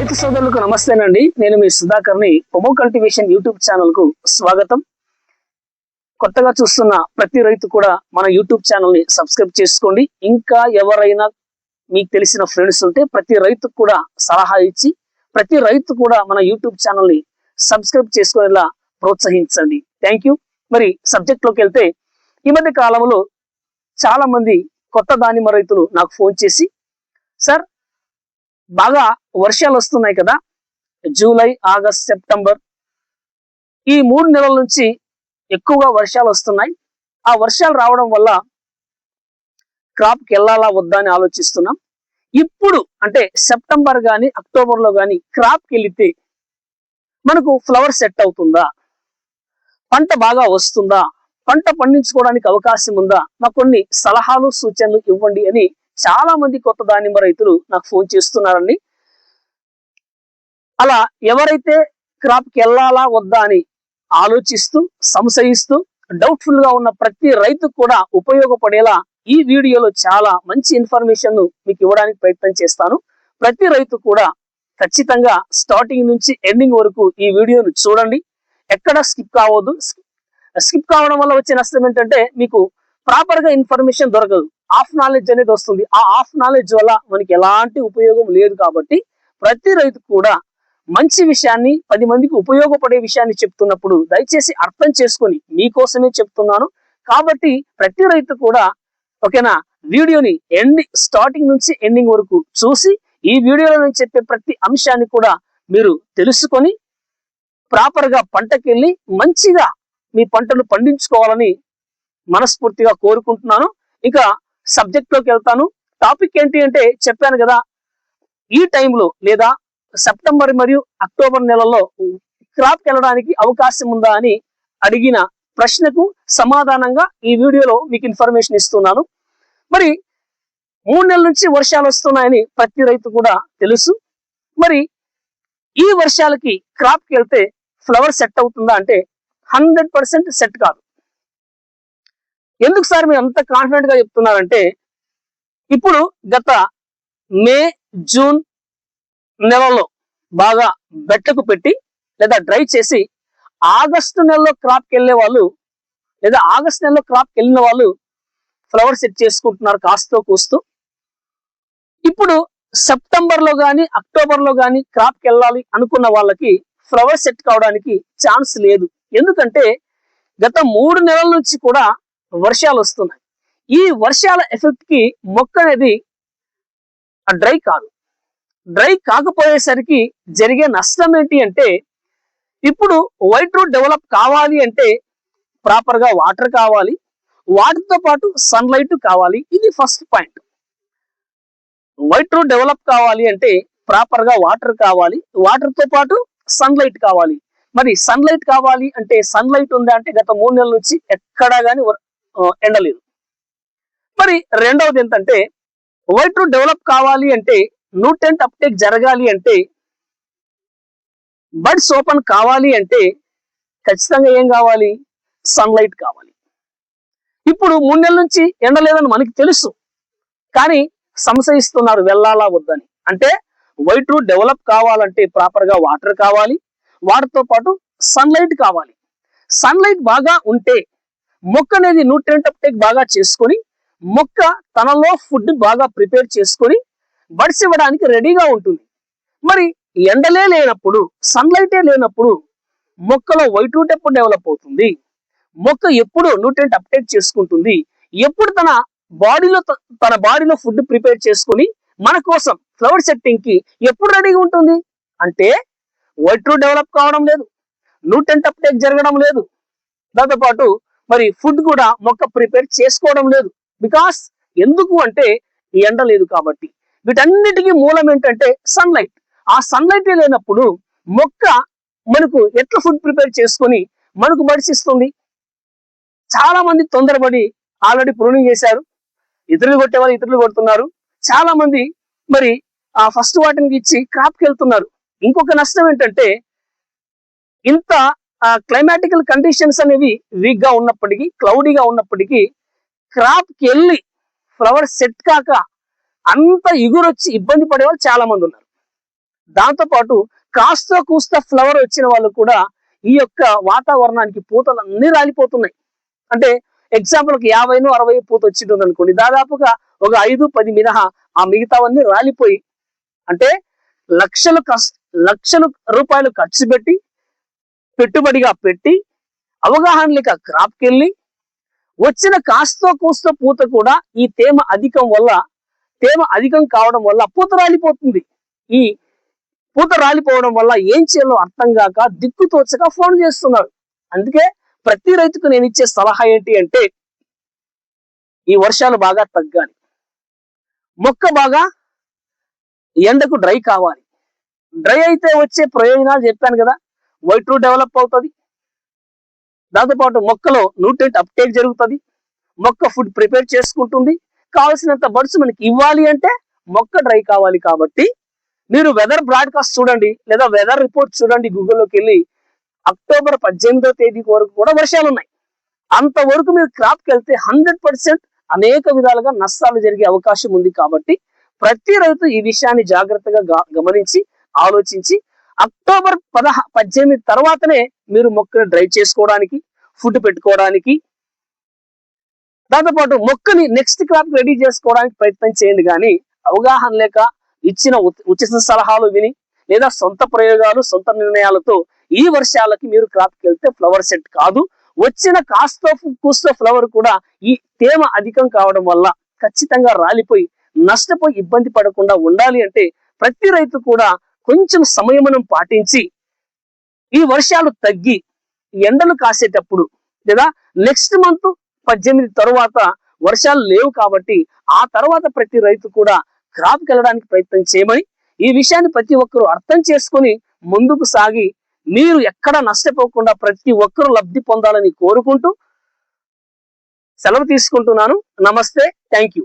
రైతు సోదరులకు నమస్తేనండి. నేను మీ సుధాకర్ని పొమో కల్టివేషన్ యూట్యూబ్ ఛానల్కు స్వాగతం. కొత్తగా చూస్తున్న ప్రతి రైతు కూడా మన యూట్యూబ్ ఛానల్ని సబ్స్క్రైబ్ చేసుకోండి. ఇంకా ఎవరైనా మీకు తెలిసిన ఫ్రెండ్స్ ఉంటే ప్రతి రైతుకు కూడా సలహా ఇచ్చి ప్రతి రైతు కూడా మన యూట్యూబ్ ఛానల్ని సబ్స్క్రైబ్ చేసుకునేలా ప్రోత్సహించండి. Thank you. మరి సబ్జెక్ట్లోకి వెళ్తే ఈ మధ్య కాలంలో చాలా మంది కొత్త దానిమ్మ రైతులు నాకు ఫోన్ చేసి సార్ బాగా వర్షాలు వస్తున్నాయి కదా. July August September. ఈ మూడు నెలల నుంచి ఎక్కువగా వర్షాలు వస్తున్నాయి. ఆ వర్షాలు రావడం వల్ల క్రాప్కి వెళ్ళాలా వద్దా అని ఆలోచిస్తున్నాం. ఇప్పుడు అంటే సెప్టెంబర్ కానీ అక్టోబర్లో కానీ క్రాప్కి వెళితే మనకు ఫ్లవర్ సెట్ అవుతుందా? పంట బాగా వస్తుందా? పంట పండించుకోవడానికి అవకాశం ఉందా? మాకు కొన్ని సలహాలు సూచనలు ఇవ్వండి అని చాలా మంది కొత్త దానిమ్మ రైతులు నాకు ఫోన్ చేస్తున్నారండి. అలా ఎవరైతే క్రాప్కి వెళ్ళాలా వద్దా అని ఆలోచిస్తూ సంశయిస్తూ డౌట్ఫుల్గా ఉన్న ప్రతి రైతుకు కూడా ఉపయోగపడేలా ఈ వీడియోలో చాలా మంచి ఇన్ఫర్మేషన్ మీకు ఇవ్వడానికి ప్రయత్నం చేస్తాను. ప్రతి రైతు కూడా ఖచ్చితంగా స్టార్టింగ్ నుంచి ఎండింగ్ వరకు ఈ వీడియోను చూడండి. ఎక్కడ స్కిప్ కావద్దు. స్కిప్ కావడం వల్ల వచ్చే నష్టం ఏంటంటే మీకు ప్రాపర్గా ఇన్ఫర్మేషన్ దొరకదు. ఆఫ్ నాలెడ్జ్ అనేది వస్తుంది. ఆ ఆఫ్ నాలెడ్జ్ వల్ల మనకి ఎలాంటి ఉపయోగం లేదు కాబట్టి ప్రతి రైతు కూడా మంచి విషయాన్ని పది మందికి ఉపయోగపడే విషయాన్ని చెప్తున్నప్పుడు దయచేసి అర్థం చేసుకొని మీకోసమే చెప్తున్నాను. కాబట్టి ప్రతి రైతు కూడా ఓకేనా వీడియోని ఎండ్ స్టార్టింగ్ నుంచి ఎండింగ్ వరకు చూసి ఈ వీడియోలో నేను చెప్పే ప్రతి అంశాన్ని కూడా మీరు తెలుసుకొని ప్రాపర్గా పంటకెళ్ళి మంచిగా మీ పంటను పండించుకోవాలని మనస్ఫూర్తిగా కోరుకుంటున్నాను. ఇంకా సబ్జెక్ట్లోకి వెళ్తాను. టాపిక్ ఏంటి అంటే చెప్పాను కదా ఈ టైంలో లేదా సెప్టెంబర్ మరియు అక్టోబర్ నెలలో క్రాప్కి వెళ్ళడానికి అవకాశం ఉందా అని అడిగిన ప్రశ్నకు సమాధానంగా ఈ వీడియోలో మీకు ఇన్ఫర్మేషన్ ఇస్తున్నాను. మరి మూడు నెలల నుంచి వర్షాలు వస్తున్నాయని ప్రతి రైతు కూడా తెలుసు. మరి ఈ వర్షాలకి క్రాప్కి వెళ్తే ఫ్లవర్ సెట్ అవుతుందా అంటే హండ్రెడ్ పర్సెంట్ సెట్ కాదు. ఎందుకు సార్ మీరు అంత కాన్ఫిడెంట్గా చెప్తున్నారంటే ఇప్పుడు గత మే జూన్ నెలలో బాగా బెట్టకు పెట్టి లేదా డ్రై చేసి ఆగస్టు నెలలో క్రాప్కి వెళ్ళే వాళ్ళు లేదా ఆగస్టు నెలలో క్రాప్కి వెళ్ళిన వాళ్ళు ఫ్లవర్ సెట్ చేసుకుంటున్నారు కాస్తో కూస్తూ. ఇప్పుడు సెప్టెంబర్లో కానీ అక్టోబర్లో కానీ క్రాప్కి వెళ్ళాలి అనుకున్న వాళ్ళకి ఫ్లవర్ సెట్ కావడానికి ఛాన్స్ లేదు. ఎందుకంటే గత మూడు నెలల నుంచి కూడా వర్షాలు వస్తున్నాయి. ఈ వర్షాల ఎఫెక్ట్కి మొక్క అనేది డ్రై కాదు. డ్రై కాకపోయేసరికి జరిగే నష్టం ఏంటి అంటే ఇప్పుడు వైట్ రూట్ డెవలప్ కావాలి అంటే ప్రాపర్గా వాటర్ కావాలి వాటర్తో పాటు సన్లైట్ కావాలి. ఇది first point white root develop కావాలి అంటే ప్రాపర్గా వాటర్ కావాలి వాటర్తో పాటు సన్లైట్ కావాలి. మరి సన్లైట్ కావాలి అంటే సన్లైట్ ఉందా అంటే గత మూడు నెలల నుంచి ఎక్కడా కానీ ఎండలేదు. మరి రెండవది ఏంటంటే వైట్ రూట్ డెవలప్ కావాలి అంటే న్యూట్రెంట్ అప్టేక్ జరగాలి అంటే బడ్స్ ఓపెన్ కావాలి అంటే ఖచ్చితంగా ఏం కావాలి? సన్లైట్ కావాలి. ఇప్పుడు మూడు నెలల నుంచి ఎండ లేదని మనకి తెలుసు. కానీ సంశయిస్తున్నారు వెళ్ళాలా వద్దని. అంటే వైట్ రూట్ డెవలప్ కావాలంటే ప్రాపర్గా వాటర్ కావాలి. వాటితో పాటు సన్లైట్ కావాలి. సన్లైట్ బాగా ఉంటే మొక్క అనేది న్యూట్రియంట్ అప్టేక్ బాగా చేసుకొని మొక్క తనలో ఫుడ్ బాగా ప్రిపేర్ చేసుకొని బడ్స్ ఇవ్వడానికి రెడీగా ఉంటుంది. మరి ఎండలే లేనప్పుడు సన్లైటే లేనప్పుడు మొక్కలో వైట్ రూట్ ఎప్పుడు డెవలప్ అవుతుంది? మొక్క ఎప్పుడు న్యూట్రియంట్ అప్టేక్ చేసుకుంటుంది? ఎప్పుడు తన బాడీలో తన బాడీలో ఫుడ్ ప్రిపేర్ చేసుకొని మన కోసం ఫ్లవర్ సెట్టింగ్కి ఎప్పుడు రెడీగా ఉంటుంది? అంటే వైట్ రూట్ డెవలప్ కావడం లేదు న్యూట్రెంట్ అప్టేక్ జరగడం లేదు. దాంతోపాటు మరి ఫుడ్ కూడా మొక్క ప్రిపేర్ చేసుకోవడం లేదు. బికాస్ ఎందుకు అంటే ఈ ఎండ లేదు కాబట్టి. వీటన్నిటికీ మూలం ఏంటంటే సన్లైట్ ఆ సన్లైట్ లేనప్పుడు మొక్క మనకు ఎట్లా ఫుడ్ ప్రిపేర్ చేసుకొని మనకు మడిచిస్తుంది చాలా మంది తొందరపడి ఆల్రెడీ ప్రూనింగ్ చేశారు. ఇతరులు కొట్టేవాళ్ళు ఇతరులు కొడుతున్నారు. చాలా మంది మరి ఆ ఫస్ట్ వాటిని ఇచ్చి క్రాప్కి వెళ్తున్నారు. ఇంకొక నష్టం ఏంటంటే ఇంత క్లైమాటికల్ కండిషన్స్ అనేవి వీక్గా ఉన్నప్పటికీ క్లౌడీగా ఉన్నప్పటికీ క్రాప్కి వెళ్ళి ఫ్లవర్ సెట్ కాక అంత ఎగురొచ్చి ఇబ్బంది పడే వాళ్ళు చాలా మంది ఉన్నారు దాంతోపాటు కాస్త కూస్త ఫ్లవర్ వచ్చిన వాళ్ళు కూడా ఈ యొక్క వాతావరణానికి పూతలు అన్ని రాలిపోతున్నాయి. అంటే ఎగ్జాంపుల్ ఒక యాభైను అరవై పూత వచ్చింటుంది అనుకోండి దాదాపుగా ఒక ఐదు పది మినహా ఆ మిగతావన్నీ రాలిపోయి అంటే లక్షలు కస్- లక్షలు రూపాయలు ఖర్చు పెట్టి పెట్టుబడిగా పెట్టి అవగాహన లేక క్రాప్కి వెళ్ళి వచ్చిన కాస్తో కూస్తో పూత కూడా ఈ తేమ అధికం వల్ల తేమ అధికం కావడం వల్ల పూత రాలిపోతుంది. ఈ పూత రాలిపోవడం వల్ల ఏం చేయాలో అర్థం కాక దిక్కు తోచక ఫోన్ చేస్తున్నారు. అందుకే ప్రతి రైతుకు నేను ఇచ్చే సలహా ఏంటి అంటే ఈ వర్షాలు బాగా తగ్గాలి. మొక్క బాగా ఎండకు డ్రై కావాలి. డ్రై అయితే వచ్చే ప్రయోజనాలు చెప్పాను కదా వైట్ రూట్ డెవలప్ అవుతుంది. దాంతోపాటు మొక్కలో న్యూట్రెంట్ అప్టేక్ జరుగుతుంది. మొక్క ఫుడ్ ప్రిపేర్ చేసుకుంటుంది. కావాల్సినంత బర్డ్స్ మనకి ఇవ్వాలి అంటే మొక్క డ్రై కావాలి కాబట్టి మీరు వెదర్ బ్రాడ్కాస్ట్ చూడండి లేదా వెదర్ రిపోర్ట్ చూడండి గూగుల్లోకి వెళ్ళి. అక్టోబర్ పద్దెనిమిదో తేదీ వరకు కూడా వర్షాలు ఉన్నాయి అంతవరకు మీరు క్రాప్కి వెళ్తే హండ్రెడ్ పర్సెంట్ అనేక విధాలుగా నష్టాలు జరిగే అవకాశం ఉంది కాబట్టి ప్రతి రైతు ఈ విషయాన్ని జాగ్రత్తగా గమనించి ఆలోచించి అక్టోబర్ పదహ పద్దెనిమిది తర్వాతనే మీరు మొక్కను డ్రై చేసుకోవడానికి ఫుడ్ పెట్టుకోవడానికి దాంతోపాటు మొక్కని నెక్స్ట్ క్రాప్ రెడీ చేసుకోవడానికి ప్రయత్నం చేయండి కానీ అవగాహన లేక ఇచ్చిన ఉచిత సలహాలు విని లేదా సొంత ప్రయోగాలు సొంత నిర్ణయాలతో ఈ వర్షాలకి మీరు క్రాప్కి వెళ్తే ఫ్లవర్ సెట్ కాదు. వచ్చిన కాస్త కూస్తో ఫ్లవర్ కూడా ఈ తేమ అధికం కావడం వల్ల ఖచ్చితంగా రాలిపోయి నష్టపోయి ఇబ్బంది పడకుండా ఉండాలి అంటే ప్రతి రైతు కూడా కొంచెం సంయమనం పాటించి ఈ వర్షాలు తగ్గి ఎండలు కాసేటప్పుడు లేదా నెక్స్ట్ మంత్ పద్దెనిమిది తరువాత వర్షాలు లేవు కాబట్టి ఆ తర్వాత ప్రతి రైతు కూడా క్రాప్ వెళ్ళడానికి ప్రయత్నం చేయమని ఈ విషయాన్ని ప్రతి ఒక్కరూ అర్థం చేసుకొని ముందుకు సాగి మీరు ఎక్కడ నష్టపోకుండా ప్రతి ఒక్కరూ లబ్ధి పొందాలని కోరుకుంటూ సెలవు తీసుకుంటున్నాను. నమస్తే. Thank you.